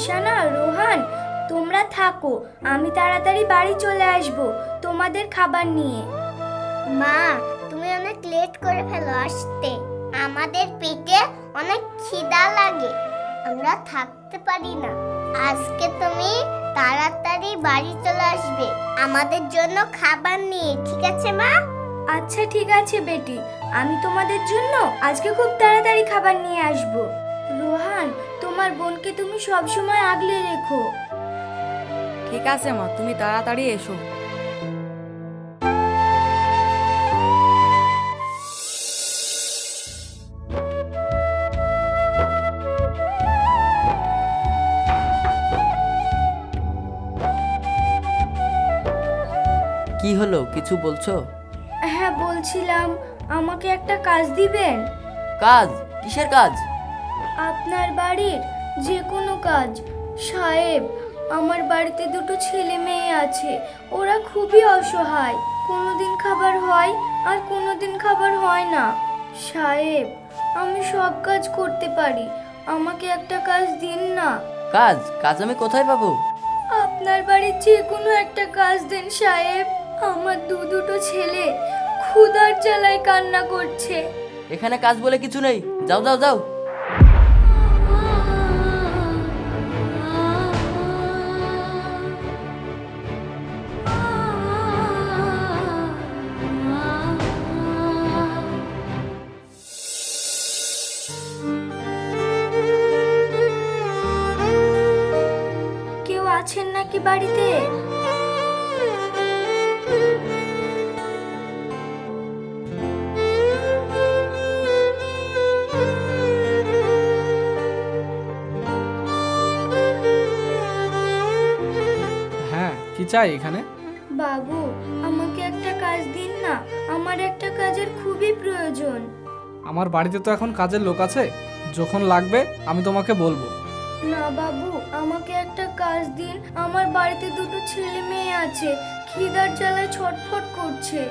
ঈশানা রোহান তোমরা থাকো আমি তাড়াতাড়ি বাড়ি চলে আসব তোমাদের খাবার নিয়ে। মা তুমি অনেক লেট করে ফেলো আসতে। আমাদের পেটে অনেক খিদা লাগে। আমরা থাকতে পারি না। আজকে তুমি তাড়াতাড়ি বাড়ি চলে আসবে। আমাদের জন্য খাবার নিয়ে ঠিক আছে মা? আচ্ছা ঠিক আছে বেটি। আমি তোমাদের জন্য আজকে খুব তাড়াতাড়ি খাবার নিয়ে আসব। তোমার বোনকে তুমি সব সময় আগলে রেখো। ঠিক আছে মা তুমি তাড়াতাড়ি এসো। কি হলো কিছু বলছো? হ্যাঁ বলছিলাম আমাকে একটা কাজ দিবেন? কাজ? কিসের কাজ? আপনার বাড়ির যে কোনো কাজ। সাহেব আমার বাড়িতে দুটো ছেলে মেয়ে আছে ওরা খুবই অসহায়। কোনোদিন খাবার হয় আর কোনোদিন খাবার হয় না। সাহেব আমি সব কাজ করতে পারি আমাকে একটা কাজ দিন না। কাজ? কাজ আমি কোথায় পাবো? আপনার বাড়ির যে কোনো একটা কাজ দেন সাহেব। আমার দু দুটো ছেলে ক্ষুধার জ্বালায় কান্না করছে। এখানে কাজ বলে কিছু নেই। যাও যাও যাও। কি চাই এখানে? বাবু আমাকে একটা কাজ দিন না। আমার একটা কাজের খুবই প্রয়োজন। আমার বাড়িতে তো এখন কাজের লোক আছে। যখন লাগবে আমি তোমাকে বলব। না বাবু আমাকে একটা কাজ দিন। আমার বাড়িতে দুটো ছেলে মেয়ে আছে। খিদার জ্বালায় ছটফট করছে।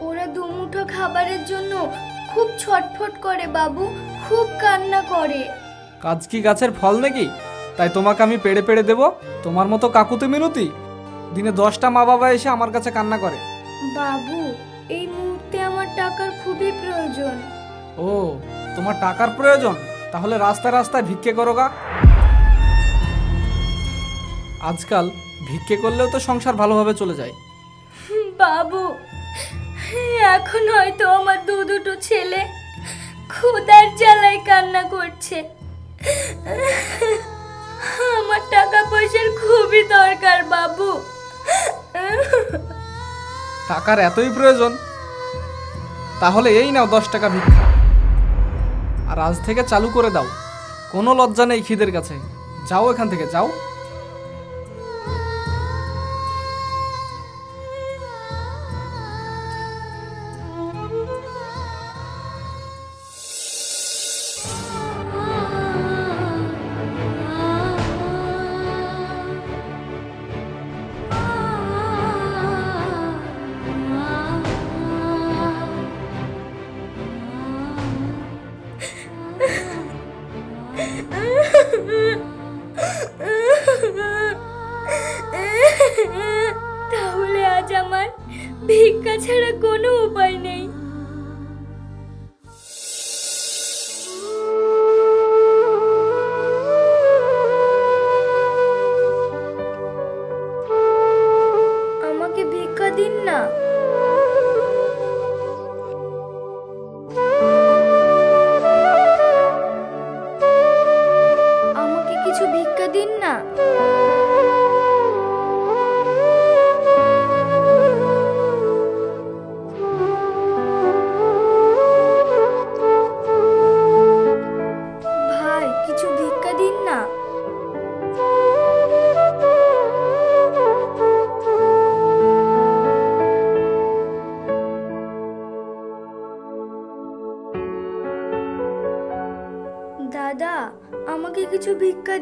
ওরা দুমুঠো খাবারের জন্য খুব ছটফট করে বাবু খুব কান্না করে। কাজ কি গাছের ফল নাকি? তাই তোমাকে আমি পেড়ে পেড়ে দেবো। তোমার মতো কাকুতে মিনতি দিনে দশটা মা বাবা এসে আমার কাছে কান্না করে। বাবু এই মুহূর্তে আমার টাকার খুবই প্রয়োজন। ও তোমার টাকার প্রয়োজন? তাহলে রাস্তায় রাস্তায় ভিক্ষে করো গা। আজকাল ভিক্ষে করলেও তো সংসার ভালোভাবে চলে যায়। বাবু এখন হয়তো আমার দু দুটো ছেলে ক্ষুদার জ্বালায় কান্না করছে। আমার টাকা পয়সার খুবই দরকার বাবু। টাকার এতই প্রয়োজন, তাহলে এই নাও দশ টাকা ভিক্ষা। আর আজ থেকে চালু করে দাও, কোনো লজ্জা নেই খিদের কাছে। যাও এখান থেকে, যাও। ভিক্ষা ছাড়া কোনো উপায় নেই।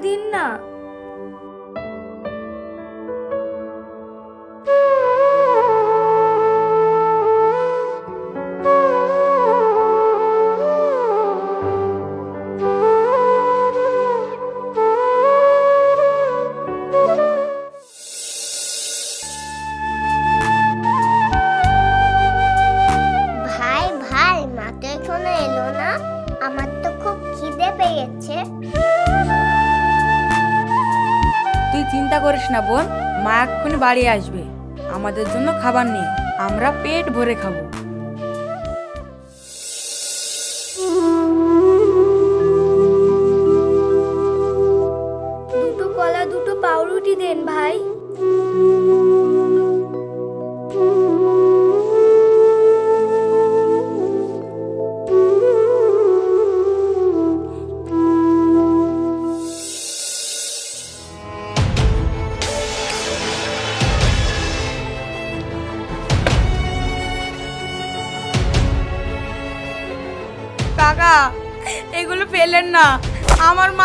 দিন না। ভাই ভাই এলো না। আমার তো খুব খিদে পেয়েছে। করিস না বোন, মা এক্ষুনি বাড়ি আসবে। আমাদের জন্য খাবার নেই, আমরা পেট ভরে খাব।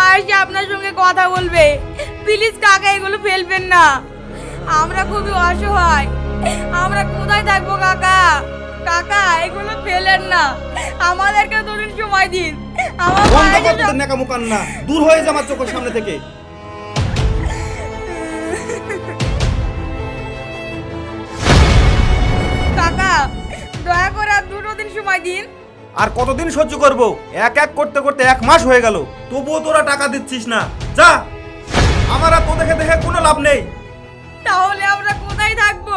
মা আপনার সঙ্গে কথা বলবে প্লিজ কাকা এগুলো ফেলবেন না। আমরা খুবই অসহায়। আমরা কোথায় থাকব কাকা? কাকা এগুলো ফেলেন না। আমাদেরকে দুদিন সময় দিন। আমার বন্ধ কর তোদের কান্না দূর হয়ে যা আমার চোখের সামনে থেকে। কাকা দয়া করে আর দুটো দিন সময় দিন। আর কতদিন সহ্য করব? এক এক করতে করতে এক মাস হয়ে গেল। তবুও তোরা টাকা দিচ্ছিস না। যা। আমার আর তো দেখে দেখে কোনো লাভ নেই। তাহলে আমরা কোথায় থাকব?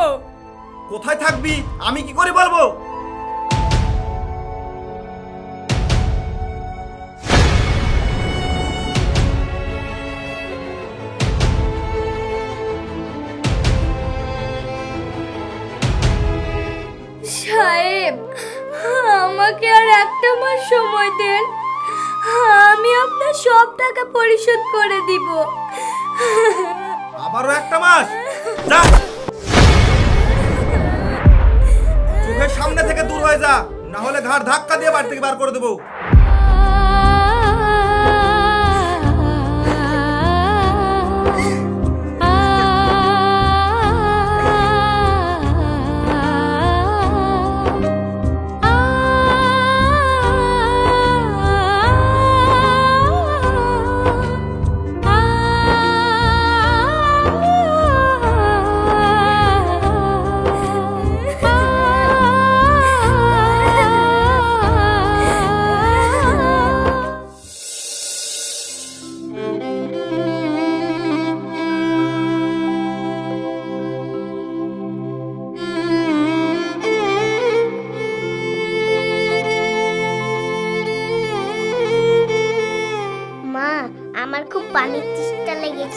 কোথায় থাকবি? আমি কি করে বলব? আমাকে আর একটা মাস সময় দেন। আমি আপনার সব টাকা পরিশোধ করে দিব। আবারও একটা মাস? যা। চোখের সামনে থেকে দূর হয়ে যা। না হলে ঘাড় ধাক্কা দিয়ে বাড়ি থেকে বার করে দেবো।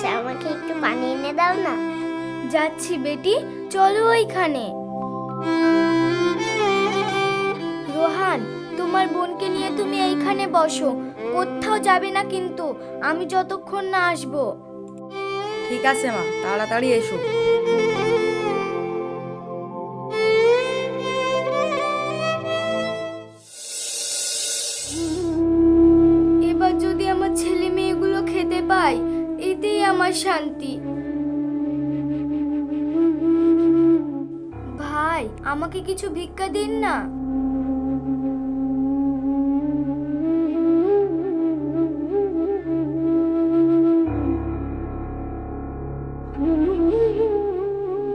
লেগেছে আমাকে একটু বানিয়ে এনে দাও না। যাচ্ছি বেটি চলো ওইখানে। রোহান তোমার বোনকে নিয়ে তুমি এইখানে বসো। কোথাও যাবে না কিন্তু আমি যতক্ষণ না আসব। ঠিক আছে মা তাড়াতাড়ি এসো। আমার শান্তি। ভাই, আমাকে কিছু ভিক্ষা দিন না।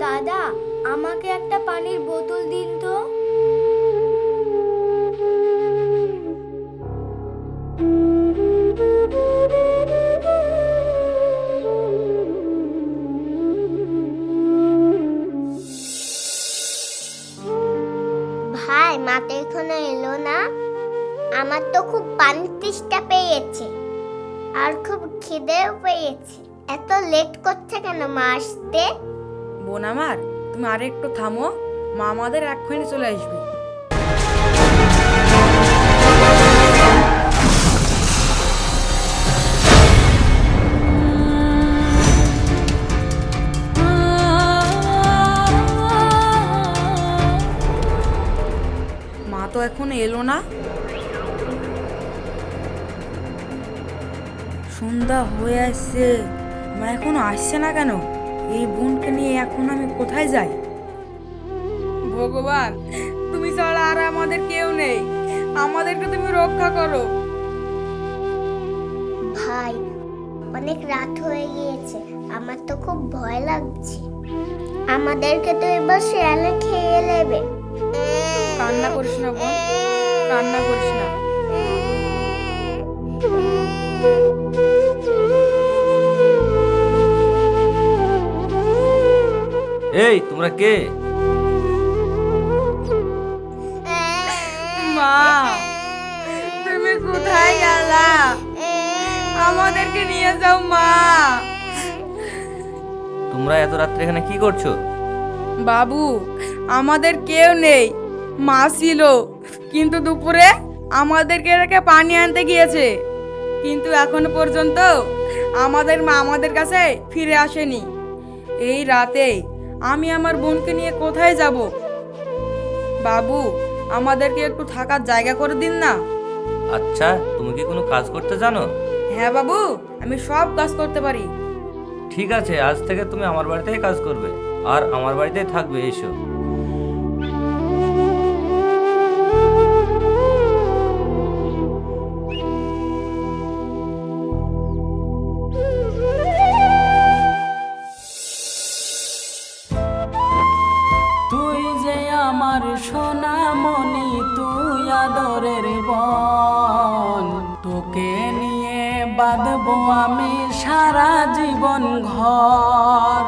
দাদা, আমাকে একটা পানির বোতল দিন তো। খিদেও পেয়েছে। এত লেট করছে কেন মা আসতে? বোন আমার, তুমি আর একটু থামো। মা আমাদের এক্ষুনি চলে আসবে। মা তো এখন এলো না। সন্ধ্যা হয়ে আসছে। মা এখনও আসছে না কেন? এই বোনকে নিয়ে এখন আমি কোথায় যাই? ভগবান তুমি ছাড়া আর আমাদের কেউ নেই। আমাদেরকে তুমি রক্ষা করো। ভাই অনেক রাত হয়ে গিয়েছে। আমার তো খুব ভয় লাগছে। আমাদেরকে তো এবার শেয়ালে খেয়ে নেবে। কান্না করিস না বোন। কান্না করিস না। এই তোমরা কে? মা তুমি কোথায় গেলা? আমাদেরকে নিয়ে যাও মা। তোমরা এত রাত্রে এখানে কি করছ? বাবু আমাদের কেউ নেই। মা ছিল কিন্তু দুপুরে আমাদেরকে রেখে পানি আনতে গিয়েছে। কিন্তু এখনও পর্যন্ত আমাদের মা আমাদের কাছে ফিরে আসেনি। এই রাতে আমি আমার বোনকে নিয়ে কোথায় যাব? বাবু আমাদেরকে একটু থাকার জায়গা করে দিন না। আচ্ছা তুমি কি কোনো কাজ করতে জানো? হ্যাঁ বাবু আমি সব কাজ করতে পারি। ঠিক আছে আজ থেকে তুমি আমার বাড়িতেই কাজ করবে। আর আমার বাড়িতেই থাকবে এসো। বাঁধবো আমি সারা জীবন ঘর।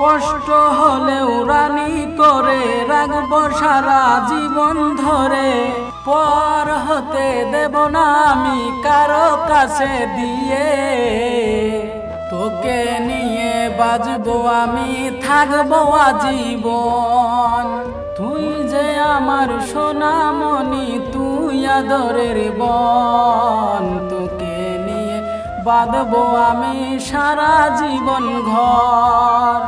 কষ্ট হলেও রানী করে রাখব সারা জীবন ধরে। পর হতে দেব না আমি কারও কাছে দিয়ে। তোকে নিয়ে বাজবো আমি, থাকব আজীবন। তুই যে আমার সোনামণি, তুই আদরের বন। বাঁধবো আমি সারা জীবন ঘর।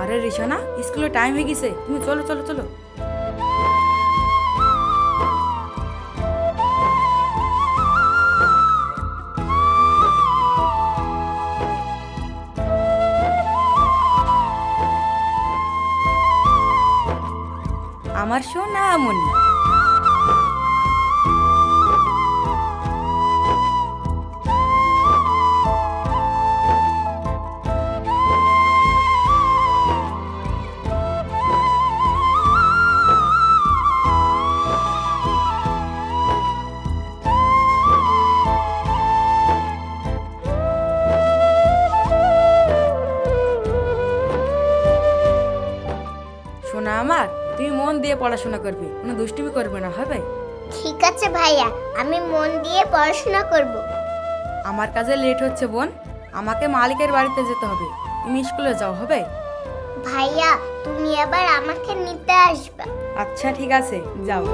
আরে রিশানা, স্কুলে টাইম হয়ে গেছে। তুমি চলো চলো চলো। আমার সোনা দিয়ে পড়াশোনা করবে কোনো দুষ্টুমি করবে না হবে? ঠিক আছে ভাইয়া আমি মন দিয়ে পড়াশোনা করব। আমার কাজে লেট হচ্ছে বোন আমাকে মালিকের বাড়িতে যেতে হবে তুমি স্কুলে যাও হবে? ভাইয়া তুমি আবার আমাকে নিতে আসবে। আচ্ছা ঠিক আছে যাও।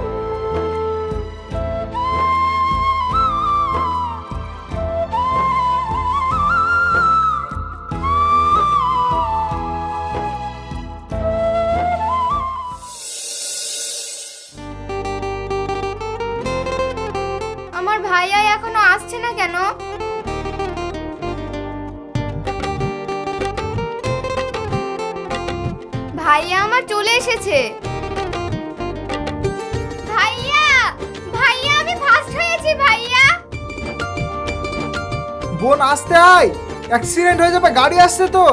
বোন আসতে আয়। অ্যাক্সিডেন্ট হয়ে যাবে গাড়ি আসছে তো।